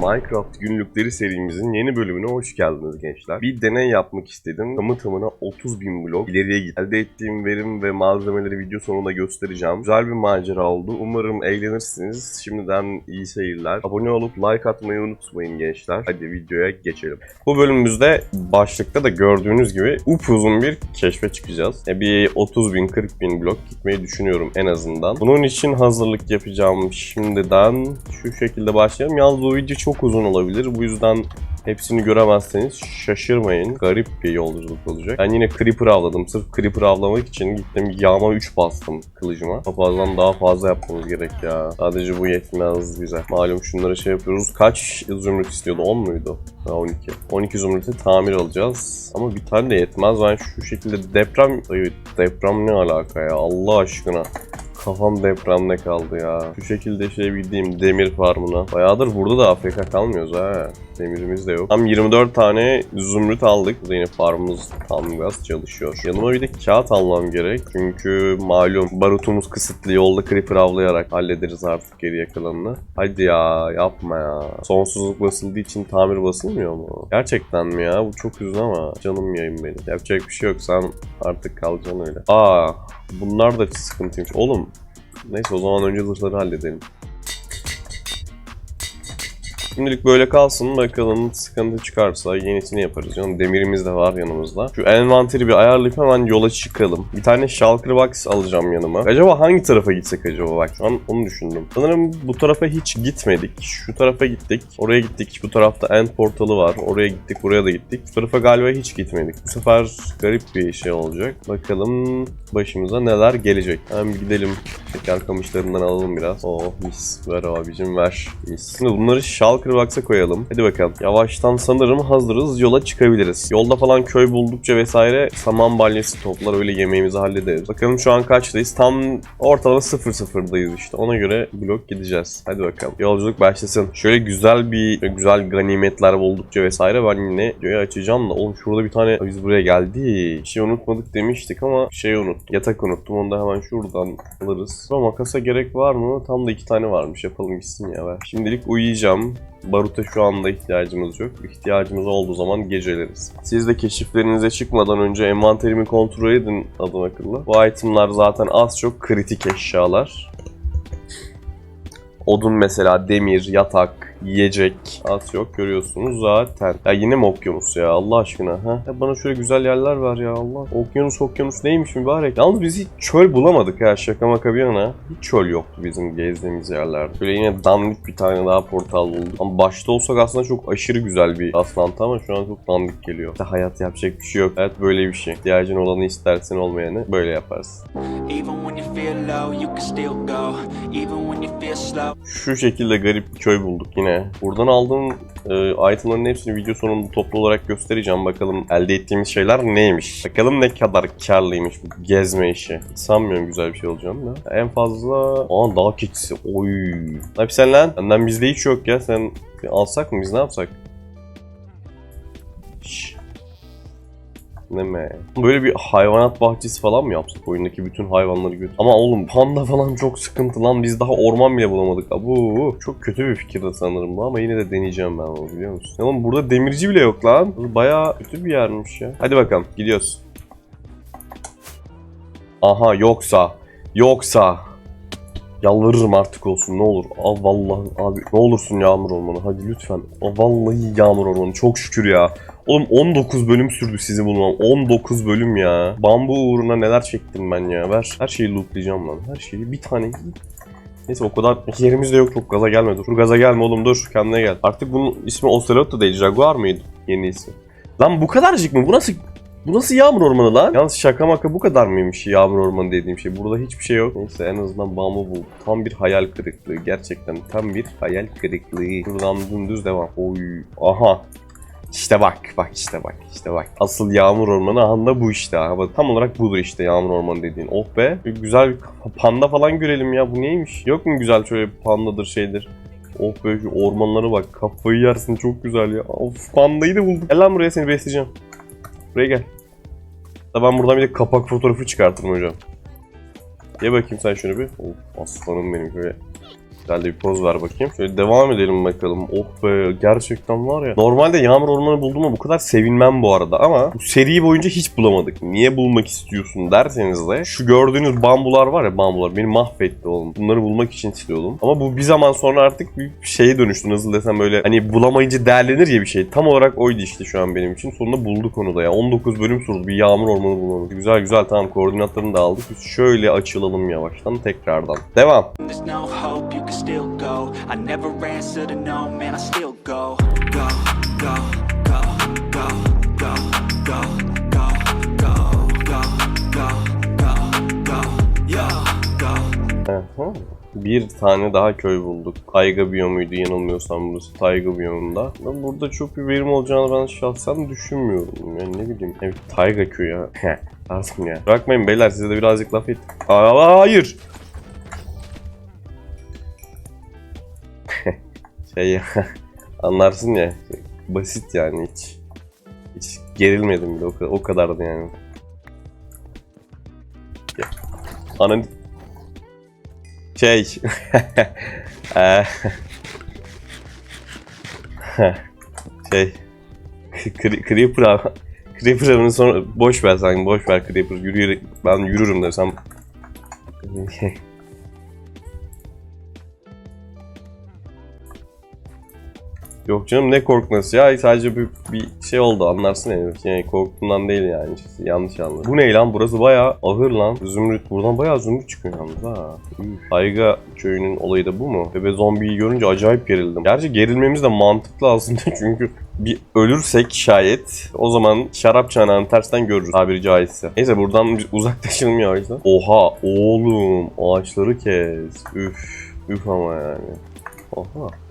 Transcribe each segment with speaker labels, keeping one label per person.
Speaker 1: Minecraft günlükleri serimizin yeni bölümüne hoş geldiniz gençler. Bir deney yapmak istedim. Tamı tamına 30 bin blok ileriye git. Elde ettiğim verim ve malzemeleri video sonunda göstereceğim. Güzel bir macera oldu. Umarım eğlenirsiniz. Şimdiden iyi seyirler. Abone olup like atmayı unutmayın gençler. Hadi videoya geçelim. Bu bölümümüzde başlıkta da gördüğünüz gibi upuzun bir keşfe çıkacağız. Ya bir 30 bin 40 bin blok gitmeyi düşünüyorum en azından. Bunun için hazırlık yapacağım şimdiden. Şu şekilde başlayalım. Yalnız bu video çok uzun olabilir. Bu yüzden hepsini göremezseniz şaşırmayın. Garip bir yolculuk olacak. Ben yine Creeper avladım. Sırf Creeper avlamak için gittim yağma 3 bastım kılıcıma. Papazdan daha fazla yapmamız gerek ya. Sadece bu yetmez bize. Malum şunları şey yapıyoruz. Kaç zümrüt istiyordu? 10 muydu? Ha 12. 12 zümrütü tamir alacağız. Ama bir tane de yetmez. Ben şu şekilde deprem... Ay, deprem ne alaka ya? Allah aşkına. Kafam depremde kaldı ya. Şu şekilde şey bildiğim demir farmına. Bayağıdır burada da AFK kalmıyoruz ha. Demirimiz de yok. Tam 24 tane zümrüt aldık. Burada yine farmımız tam gaz çalışıyor. Yanıma bir de kağıt almam gerek. Çünkü malum barutumuz kısıtlı. Yolda creeper avlayarak hallederiz artık geriye kalanını. Hadi ya yapma ya. Sonsuzluk basıldığı için tamir basılmıyor mu? Gerçekten mi ya? Bu çok üzün ama canım yayın benim. Yapacak bir şey yok. Sen artık kalacaksın öyle. Aa bunlar da sıkıntıymış. Oğlum Neyse o zaman önce zırhları halledelim. Şimdilik böyle kalsın bakalım sıkıntı çıkarsa yenisini yaparız. Yani demirimiz de var yanımızda. Şu envanteri bir ayarlayıp hemen yola çıkalım. Bir tane shulker box alacağım yanıma. Acaba hangi tarafa gitsek acaba bak şu an onu düşündüm. Sanırım bu tarafa hiç gitmedik. Şu tarafa gittik. Oraya gittik. Bu tarafta end portalı var. Oraya gittik. Buraya da gittik. Bu tarafa galiba hiç gitmedik. Bu sefer garip bir şey olacak. Bakalım başımıza neler gelecek. Hemen bir gidelim. Şeker kamışlarından alalım biraz. Oh mis. Ver abicim ver. Mis. Şimdi bunları shulker box'a koyalım. Hadi bakalım. Yavaştan sanırım hazırız. Yola çıkabiliriz. Yolda falan köy buldukça vesaire saman balyası toplar öyle yemeğimizi hallederiz. Bakalım şu an kaçtayız? Tam ortalama 0-0'dayız işte. Ona göre blok gideceğiz. Hadi bakalım. Yolculuk başlasın. Şöyle güzel bir güzel ganimetler buldukça vesaire ben yine videoyu açacağım da. Oğlum şurada bir tane biz buraya geldi. Bir şey unutmadık demiştik ama şey unuttum. Yatak unuttum. Onu da hemen şuradan alırız. Ama makasa gerek var mı? Tam da iki tane varmış. Yapalım gitsin ya. Ver. Şimdilik uyuyacağım. Baruta şu anda ihtiyacımız yok. İhtiyacımız olduğu zaman geceleriz. Siz de keşiflerinize çıkmadan önce envanterimi kontrol edin adım akıllı. Bu itemlar zaten az çok kritik eşyalar. Odun mesela, demir, yatak, yiyecek az yok görüyorsunuz zaten. Ya yine mi okyanus ya Allah aşkına ha? Ya bana şöyle güzel yerler ver ya Allah. Okyanus okyanus neymiş mübarek. Yalnız biz hiç çöl bulamadık ha şaka maka bir yana. Hiç çöl yoktu bizim gezdiğimiz yerlerde. Böyle yine dandik bir tane daha portal bulduk. Ama başta olsak aslında çok aşırı güzel bir aslantı ama şu an çok dandik geliyor. İşte hayat yapacak bir şey yok. Hayat böyle bir şey. İhtiyacın olanı istersen olmayanı böyle yaparsın. Şu şekilde garip bir köy bulduk yine. Buradan aldığım e, itemların hepsini video sonunda toplu olarak göstereceğim. Bakalım elde ettiğimiz şeyler neymiş. Bakalım ne kadar karlıymış bu gezme işi. Sanmıyorum güzel bir şey olacağını da. En fazla... Aa dağ keçisi. Oy. Ne yapıyorsun lan? Benden bizde hiç yok ya. Sen alsak mı biz ne yapsak? Şşş. Ne me? Böyle bir hayvanat bahçesi falan mı yapsak? Oyundaki bütün hayvanları götür. Ama oğlum panda falan çok sıkıntı lan. Biz daha orman bile bulamadık. Abu çok kötü bir fikirdi sanırım bu ama yine de deneyeceğim ben onu biliyor musun? Ya Oğlum burada demirci bile yok lan. Bu Bayağı kötü bir yermiş ya. Hadi bakalım gidiyoruz. Aha yoksa. Yoksa. Yalvarırım artık olsun ne olur. Aa vallahi abi ne olursun yağmur ormanı hadi lütfen. Aa vallahi yağmur ormanı çok şükür ya. Oğlum 19 bölüm sürdü sizi bulmam. 19 bölüm ya. Bambu uğruna neler çektim ben ya. Ver. Her şeyi lootlayacağım lan. Her şeyi bir tane. Neyse o kadar yerimiz de yok çok gaza gelme dur. Dur gaza gelme oğlum dur kendine gel. Artık bunun ismi Ocelot da değil Jaguar mıydı yeni ismi? Lan bu kadarcık mı? Bu nasıl bu nasıl yağmur ormanı lan? Yalnız şaka maka bu kadar mıymış yağmur ormanı dediğim şey? Burada hiçbir şey yok. Neyse en azından bambu bulduk. Tam bir hayal kırıklığı. Gerçekten tam bir hayal kırıklığı. Buradan dümdüz devam. Oy. Aha. İşte bak, bak işte bak, işte bak. Asıl yağmur ormanı anda bu işte. Ama tam olarak budur işte yağmur ormanı dediğin. Oh be. Bir güzel bir panda falan görelim ya. Bu neymiş? Yok mu güzel şöyle pandadır şeydir. Oh be şu ormanlara bak. Kafayı yersin çok güzel ya. Of pandayı da bulduk. Gel lan buraya seni besleyeceğim. Buraya gel. Da ben buradan bir de kapak fotoğrafı çıkartırım hocam. Ye bakayım sen şunu bir. Of aslanım benim şöyle. Güzel de bir poz ver bakayım. Şöyle devam edelim bakalım. Oh be gerçekten var ya. Normalde yağmur ormanı bulduğuma bu kadar sevinmem bu arada ama bu seri boyunca hiç bulamadık. Niye bulmak istiyorsun derseniz de şu gördüğünüz bambular var ya bambular beni mahvetti oğlum. Bunları bulmak için istiyordum. Ama bu bir zaman sonra artık bir şeye dönüştü. Nasıl desem böyle hani bulamayınca değerlenir ya bir şey. Tam olarak oydu işte şu an benim için. Sonunda bulduk onu da ya. 19 bölüm sürdü bir yağmur ormanı bulmamız. Güzel güzel tamam koordinatlarını da aldık. Biz şöyle açılalım yavaştan tekrardan. Devam.
Speaker 2: There's no hope, still go. I never answer to no, man, I still go. Go, go, go, go, go, go.
Speaker 1: Bir tane daha köy bulduk. Tayga biyomuydu yanılmıyorsam burası Tayga biyomunda. Ama Burada çok bir verim olacağını ben şahsen düşünmüyorum. Yani ne bileyim. Evet Tayga köyü ya. Artık ya. Bırakmayın beyler size de birazcık laf et. Aa, hayır. Şey ya. Anlarsın ya. Basit yani hiç. Hiç gerilmedim bile o kadar, o kadardı yani. Ya. Ananı şey eee, şey Cre- Creeper abi Creeper avını sonra boş ver sen boş ver Creeper yürüyerek ben yürürüm desem Yok canım ne korkması ya sadece bir, bir şey oldu anlarsın yani. yani korktuğumdan değil yani yanlış anladın. Bu ne lan burası bayağı ahır lan. Zümrüt buradan bayağı zümrüt çıkıyor yalnız ha. Üf. Ayga köyünün olayı da bu mu? Bebe zombiyi görünce acayip gerildim. Gerçi gerilmemiz de mantıklı aslında çünkü bir ölürsek şayet o zaman şarap çanağını tersten görürüz tabiri caizse. Neyse buradan bir uzaklaşalım yavaştan. Oha oğlum ağaçları kes. Üf. Üf ama yani. Oha.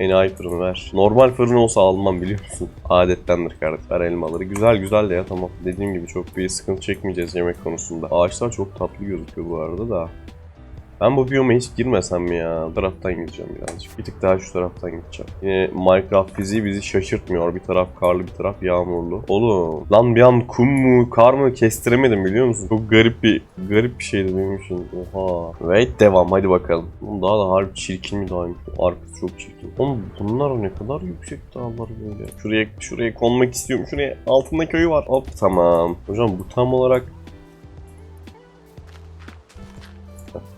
Speaker 1: Enayi fırını ver. Normal fırın olsa almam biliyor musun? Adettendir kardeş. Ver elmaları. Güzel güzel de ya tamam. Dediğim gibi çok bir sıkıntı çekmeyeceğiz yemek konusunda. Ağaçlar çok tatlı gözüküyor bu arada da. Ben bu biyoma hiç girmesem ya? Bu taraftan gideceğim birazcık. Bir tık daha şu taraftan gideceğim. Yine Minecraft fiziği bizi şaşırtmıyor. Bir taraf karlı bir taraf yağmurlu. Oğlum lan bir an kum mu kar mı kestiremedim biliyor musun? Çok garip bir garip bir şeydi benim için. Oha. Wait devam hadi bakalım. Oğlum daha da harbi çirkin mi daha Arkası çok çirkin. Oğlum bunlar ne kadar yüksek dağlar böyle. Şuraya şuraya konmak istiyorum. Şuraya altında köyü var. Hop tamam. Hocam bu tam olarak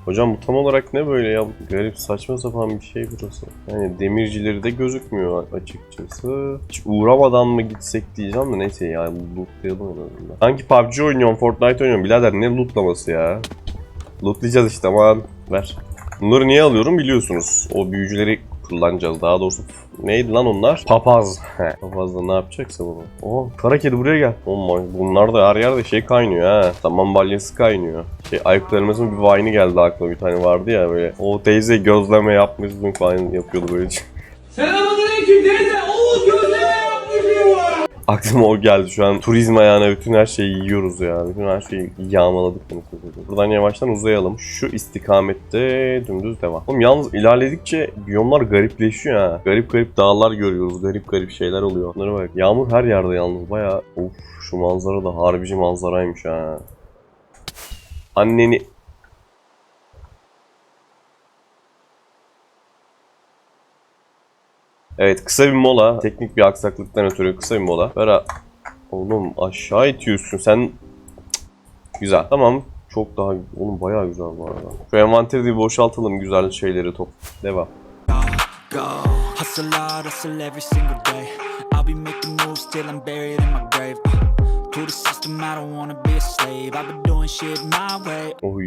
Speaker 1: Hocam bu tam olarak ne böyle ya? Garip saçma sapan bir şey burası. Yani demircileri de gözükmüyor açıkçası. Hiç uğramadan mı gitsek diyeceğim de neyse ya lootlayalım en azından. Sanki PUBG oynuyorum, Fortnite oynuyorum. Birader ne lootlaması ya? Lootlayacağız işte aman ver. Bunları niye alıyorum biliyorsunuz. O büyücüleri kullanacağız. Daha doğrusu neydi lan onlar? Papaz. Papaz da ne yapacaksa bunu. Oo kara kedi buraya gel. Oh my, bunlar da her yerde şey kaynıyor ha. Tamam balyası kaynıyor. Şey Aykut bir vine'i geldi aklıma bir tane vardı ya böyle. O teyze gözleme yapmışsın falan yapıyordu böyle.
Speaker 3: Selamünaleyküm teyze. Oo gözleme.
Speaker 1: Aklıma o geldi şu an. Turizm ayağına bütün her şeyi yiyoruz ya. Bütün her şeyi yağmaladık. Buradan yavaştan uzayalım. Şu istikamette dümdüz devam. Oğlum yalnız ilerledikçe biyomlar garipleşiyor ha. Garip garip dağlar görüyoruz. Garip garip şeyler oluyor. Bunlara bak. Yağmur her yerde yalnız. Baya of şu manzara da harbici manzaraymış ha. Anneni Evet kısa bir mola. Teknik bir aksaklıktan ötürü kısa bir mola. Vera oğlum aşağı itiyorsun sen. Güzel. Tamam. Çok daha oğlum bayağı güzel bu arada. Şu envanteri boşaltalım güzel şeyleri top. Devam. Oy.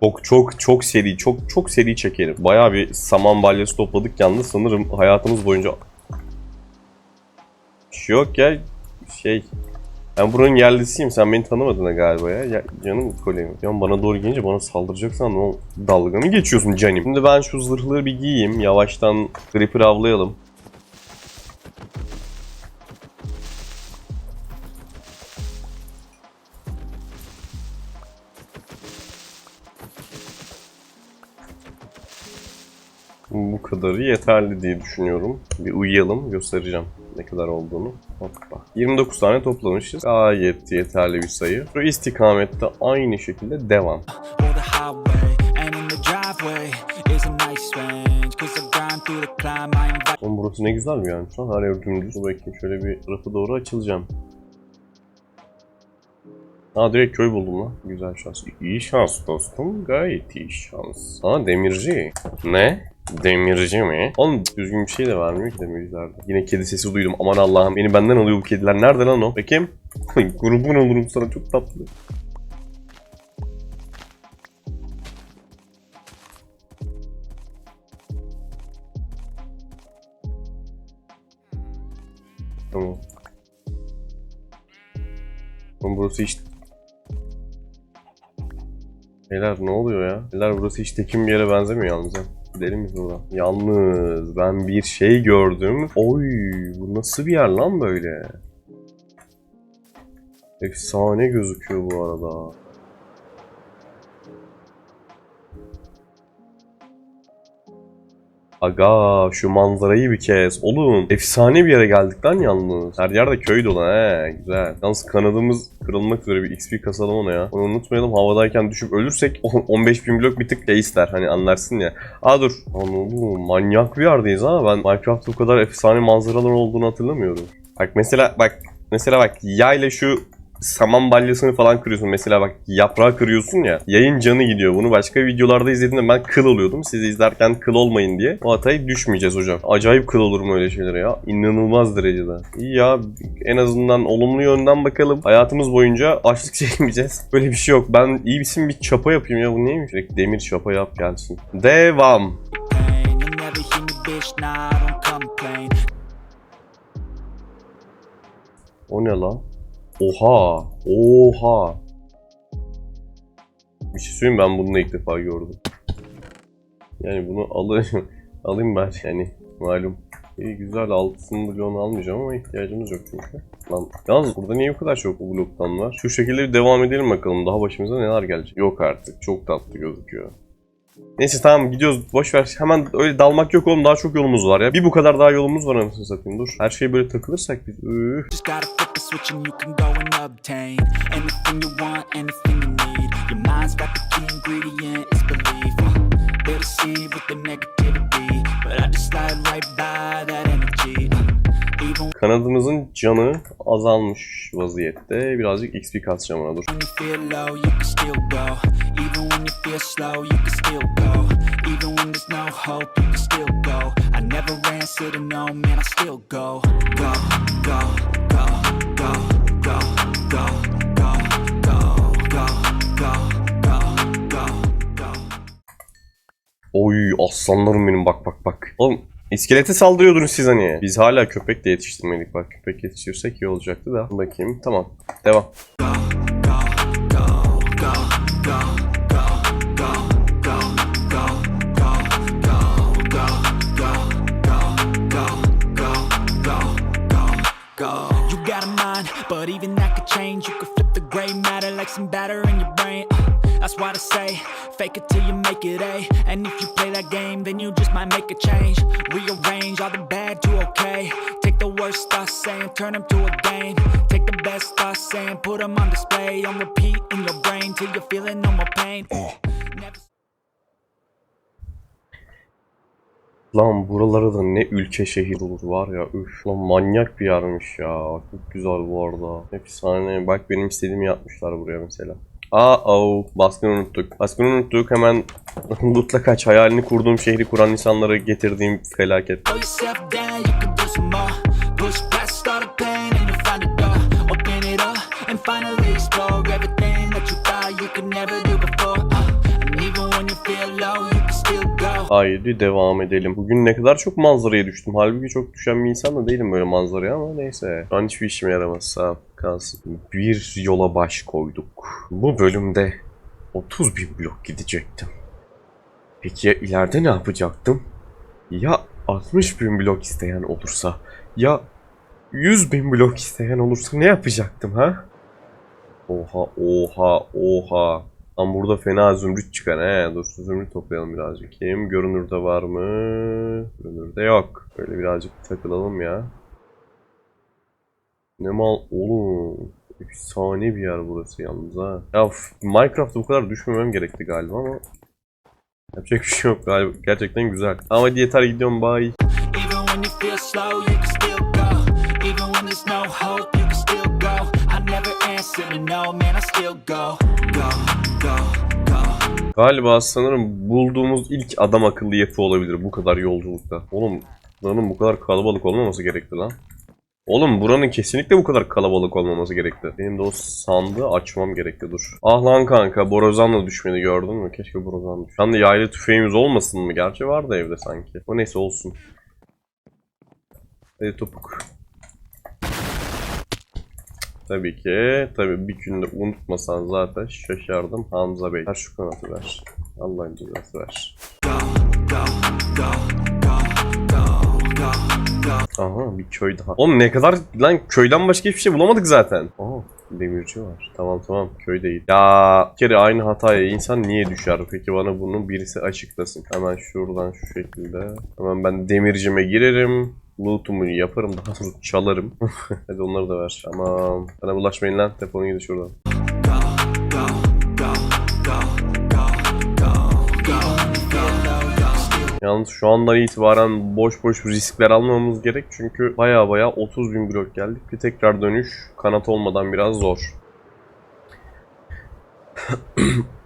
Speaker 1: Çok çok çok seri, çok çok seri çekelim. Bayağı bir saman balyası topladık yalnız sanırım hayatımız boyunca... Şey yok ya, şey... Ben buranın yerlisiyim, sen beni tanımadın ha galiba ya. ya canım kolyeğim. Ya bana doğru gelince bana saldıracak sandım dalga mı geçiyorsun canım? Şimdi ben şu zırhları bir giyeyim, yavaştan Creeper avlayalım. Kadarı yeterli diye düşünüyorum. Bir uyuyalım, göstereceğim ne kadar olduğunu. Hoppa. 29 tane toplamışız. Gayet yeterli bir sayı. Bu istikamette aynı şekilde devam. Oğlum burası ne güzel bir yermiş lan. Her yer dümdüz. Bakayım şöyle bir tarafa doğru açılacağım. Aa direkt köy buldum lan. Güzel şans. İyi şans dostum. Gayet iyi şans. Aa demirci. Ne? Demirci mi? Oğlum düzgün bir şey de vermiyor ki demircilerde. Yine kedi sesi duydum. Aman Allah'ım. Beni benden alıyor bu kediler. Nerede lan o? Bakayım. Grubun olurum sana çok tatlı. Tamam. Oğlum burası hiç... Beyler ne oluyor ya? Beyler burası hiç tekin bir yere benzemiyor yalnız ha. Gidelim biz. Yalnız ben bir şey gördüm. Oy bu nasıl bir yer lan böyle? Efsane gözüküyor bu arada. Aga şu manzarayı bir kez. Oğlum efsane bir yere geldik lan yalnız. Her yerde köy dolu he güzel. Yalnız kanadımız kırılmak üzere bir XP kasalım ona ya. Onu unutmayalım havadayken düşüp ölürsek 15 bin blok bir tık ister hani anlarsın ya. Aa dur. Oğlum manyak bir yerdeyiz ha. Ben Minecraft'ta bu kadar efsane manzaralar olduğunu hatırlamıyorum. Bak mesela bak mesela bak yayla şu saman balyasını falan kırıyorsun. Mesela bak yaprağı kırıyorsun ya. Yayın canı gidiyor. Bunu başka videolarda izlediğimde ben kıl oluyordum. Siz izlerken kıl olmayın diye. O hatayı düşmeyeceğiz hocam. Acayip kıl olur mu öyle şeylere ya? İnanılmaz derecede. İyi ya en azından olumlu yönden bakalım. Hayatımız boyunca açlık çekmeyeceğiz. Böyle bir şey yok. Ben iyi misin bir çapa yapayım ya. Bu neymiş? Direkt demir çapa yap gelsin. Devam. O ne lan? Oha. Oha. Bir şey söyleyeyim ben bunu da ilk defa gördüm. Yani bunu alayım, alayım ben yani malum. İyi güzel altın bloğunu almayacağım ama ihtiyacımız yok çünkü. Lan yalnız burada niye bu kadar çok bloktan var? Şu şekilde bir devam edelim bakalım daha başımıza neler gelecek. Yok artık çok tatlı gözüküyor. Neyse tamam gidiyoruz. Boş ver. Hemen öyle dalmak yok oğlum. Daha çok yolumuz var ya. Bir bu kadar daha yolumuz var anasını satayım. Dur. Her şey böyle takılırsak biz.
Speaker 2: Üh. But I just slide right by that energy.
Speaker 1: Kanadımızın canı azalmış vaziyette. Birazcık XP kasacağım ona dur. Oy aslanlarım benim bak bak bak. Oğlum iskelete saldırıyordunuz siz hani. Biz hala köpek de yetiştirmedik bak. Köpek yetiştirsek iyi olacaktı da. Bakayım tamam. Devam.
Speaker 2: but even that could change. You could flip the gray matter like some batter in your brain. That's why I say, fake it till you make it A. And if you play that game, then you just might make a change. Rearrange all the bad to okay. Take the worst thoughts saying, turn them to a game. Take the best thoughts saying, put them on display. On repeat in your brain till you're feeling no more pain. Never
Speaker 1: Lan buraları da ne ülke şehir olur var ya üf lan manyak bir yermiş ya çok güzel bu arada efsane bak benim istediğimi yapmışlar buraya mesela Aa, au, baskını unuttuk. Baskını unuttuk. Hemen lootla kaç. Hayalini kurduğum şehri kuran insanları getirdiğim felaket. Haydi devam edelim. Bugün ne kadar çok manzaraya düştüm. Halbuki çok düşen bir insan da değilim böyle manzaraya ama neyse. Şu an hiçbir işime yaramaz. Sağ ol kalsın. Bir yola baş koyduk. Bu bölümde 30 bin blok gidecektim. Peki ya ileride ne yapacaktım? Ya 60 bin blok isteyen olursa? Ya 100 bin blok isteyen olursa ne yapacaktım ha? Oha oha oha. Lan burada fena zümrüt çıkar he. Dur zümrüt toplayalım birazcık. Kim? Görünürde var mı? Görünürde yok. Böyle birazcık takılalım ya. Ne mal oğlum. Efsane bir yer burası yalnız ha. Ya Minecraft'ta bu kadar düşmemem gerekti galiba ama yapacak bir şey yok galiba. Gerçekten güzel. Ama hadi yeter gidiyorum bye. Galiba sanırım bulduğumuz ilk adam akıllı yapı olabilir bu kadar yolculukta. Oğlum Lanın bu kadar kalabalık olmaması gerekti lan. Oğlum buranın kesinlikle bu kadar kalabalık olmaması gerekti. Benim de o sandığı açmam gerekti dur. Ah lan kanka borazan da düşmedi gördün mü? Keşke borazan düş. Şu yaylı tüfeğimiz olmasın mı? Gerçi vardı evde sanki. O neyse olsun. Hadi topuk. Tabii ki. Tabii bir günde unutmasan zaten şaşardım. Hamza Bey. Ver şu kanatı ver. Allah'ın cezası ver.
Speaker 2: Go, go, go.
Speaker 1: Aha bir köy daha. Oğlum ne kadar lan köyden başka hiçbir şey bulamadık zaten. Aa demirci var. Tamam tamam köy değil. Ya bir kere aynı hataya insan niye düşer? Peki bana bunu birisi açıklasın. Hemen şuradan şu şekilde. Hemen ben demircime girerim. Loot'umu yaparım daha sonra çalarım. Hadi onları da ver. Tamam. Bana bulaşmayın lan. Defolun gidin şuradan. Yalnız şu andan itibaren boş boş riskler almamamız gerek çünkü baya baya 30 bin blok geldik. Bir tekrar dönüş kanat olmadan biraz zor.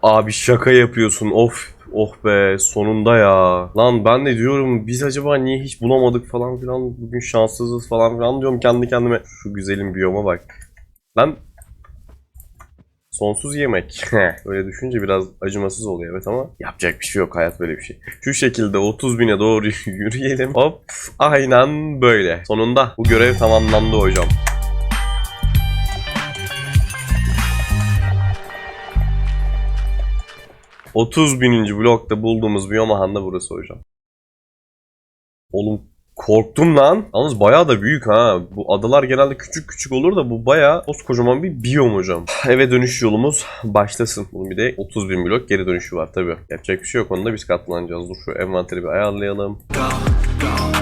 Speaker 1: Abi şaka yapıyorsun of oh be sonunda ya. Lan ben de diyorum biz acaba niye hiç bulamadık falan filan bugün şanssızız falan filan diyorum kendi kendime. Şu güzelim biyoma bak. Lan Sonsuz yemek. Öyle düşünce biraz acımasız oluyor evet ama yapacak bir şey yok hayat böyle bir şey. Şu şekilde 30 bine doğru yürüyelim. Hop aynen böyle. Sonunda bu görev tamamlandı hocam. ...30 bininci blokta bulduğumuz biyomahan da burası hocam. Oğlum korktum lan. Yalnız bayağı da büyük ha. Bu adalar genelde küçük küçük olur da bu bayağı koskocaman bir biyom hocam. Eve dönüş yolumuz başlasın. Bunun bir de 30 bin blok geri dönüşü var tabii. Yapacak bir şey yok onda biz katlanacağız. Dur şu envanteri bir ayarlayalım.
Speaker 2: Even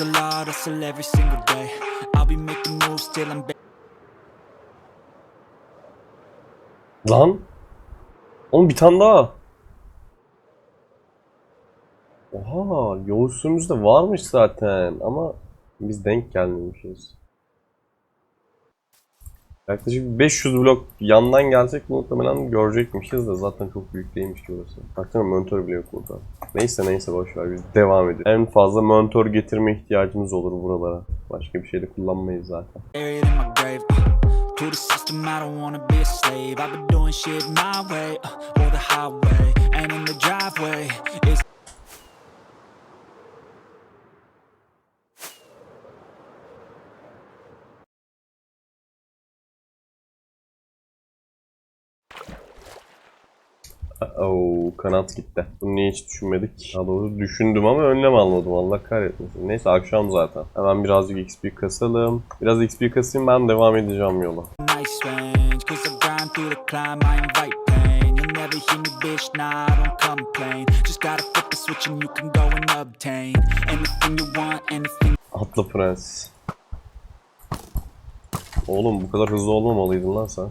Speaker 2: Hustle hard, hustle every single day. I'll be making moves till I'm.
Speaker 1: Lan. Oğlum bir tane daha. Oha yol üstümüzde varmış zaten ama biz denk gelmemişiz. Yaklaşık 500 blok yandan gelsek muhtemelen görecekmişiz de zaten çok büyük değilmiş ki orası. Baksana monitör bile yok burada. Neyse neyse boşver biz devam edelim. En fazla monitör getirme ihtiyacımız olur buralara. Başka bir şey de kullanmayız zaten.
Speaker 2: buried in my grave. Uh, to the system, I don't wanna be a slave. I've been doing shit my way, uh, or the highway. And in the driveway is
Speaker 1: Oo kanat gitti. Bunu niye hiç düşünmedik? Daha doğrusu düşündüm ama önlem almadım. Allah kahretmesin. Neyse akşam zaten. Hemen birazcık XP kasalım. Biraz XP kasayım ben devam edeceğim yola.
Speaker 2: never hear me, bitch, nah, I don't complain. Just gotta flip the switch and you can go and obtain anything you want, anything.
Speaker 1: Atla prens. Oğlum bu kadar hızlı olmamalıydın lan sen.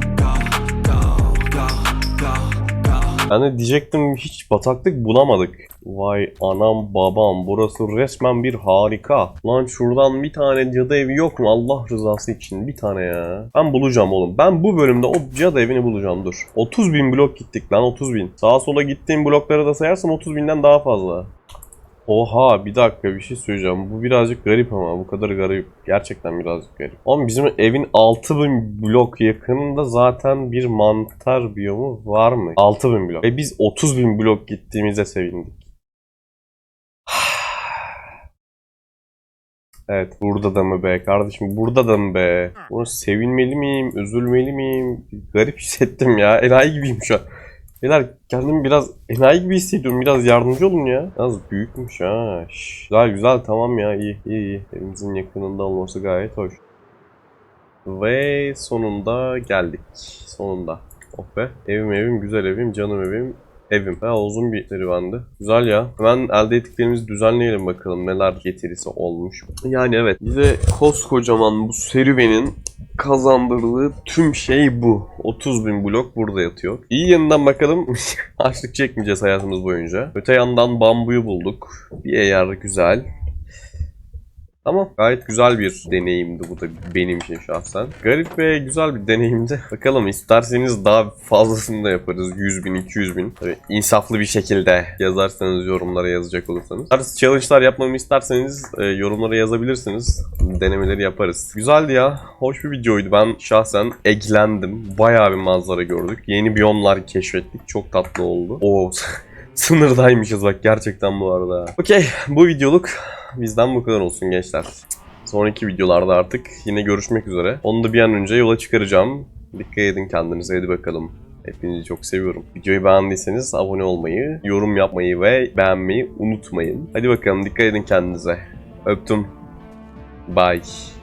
Speaker 1: de diyecektim hiç bataklık bulamadık. Vay anam babam burası resmen bir harika. Lan şuradan bir tane cadı evi yok mu Allah rızası için bir tane ya. Ben bulacağım oğlum. Ben bu bölümde o cadı evini bulacağım dur. 30 bin blok gittik lan 30 bin. Sağa sola gittiğim blokları da sayarsam 30 binden daha fazla. Oha bir dakika bir şey söyleyeceğim. Bu birazcık garip ama bu kadar garip. Gerçekten birazcık garip. Ama bizim evin 6000 blok yakınında zaten bir mantar biyomu var mı? 6000 blok. Ve biz 30.000 blok gittiğimize sevindik. Evet burada da mı be kardeşim burada da mı be? Bunu sevinmeli miyim üzülmeli miyim? Garip hissettim ya enayi gibiyim şu an. Beyler kendimi biraz enayi gibi hissediyorum. Biraz yardımcı olun ya. Biraz büyükmüş ha. Şş, güzel güzel tamam ya iyi iyi iyi. Evimizin yakınında olması gayet hoş. Ve sonunda geldik. Sonunda. Oh be. Evim evim güzel evim canım evim. Evim. Ha uzun bir serüvendi. Güzel ya. Hemen elde ettiklerimizi düzenleyelim bakalım neler getirisi olmuş. Yani evet bize koskocaman bu serüvenin kazandırdığı tüm şey bu. 30 bin blok burada yatıyor. İyi yanından bakalım. Açlık çekmeyeceğiz hayatımız boyunca. Öte yandan bambuyu bulduk. Bir eğer güzel. Ama gayet güzel bir deneyimdi bu da benim için şahsen. Garip ve güzel bir deneyimdi. Bakalım isterseniz daha fazlasını da yaparız. 100 bin, 200 bin. Tabii insaflı bir şekilde yazarsanız yorumlara yazacak olursanız. Tarz challenge'lar yapmamı isterseniz e, yorumlara yazabilirsiniz. Denemeleri yaparız. Güzeldi ya. Hoş bir videoydu. Ben şahsen eklendim. Bayağı bir manzara gördük. Yeni biyomlar keşfettik. Çok tatlı oldu. Oo sınırdaymışız bak gerçekten bu arada. Okey bu videoluk bizden bu kadar olsun gençler. Sonraki videolarda artık yine görüşmek üzere. Onu da bir an önce yola çıkaracağım. Dikkat edin kendinize hadi bakalım. Hepinizi çok seviyorum. Videoyu beğendiyseniz abone olmayı, yorum yapmayı ve beğenmeyi unutmayın. Hadi bakalım dikkat edin kendinize. Öptüm. Bye.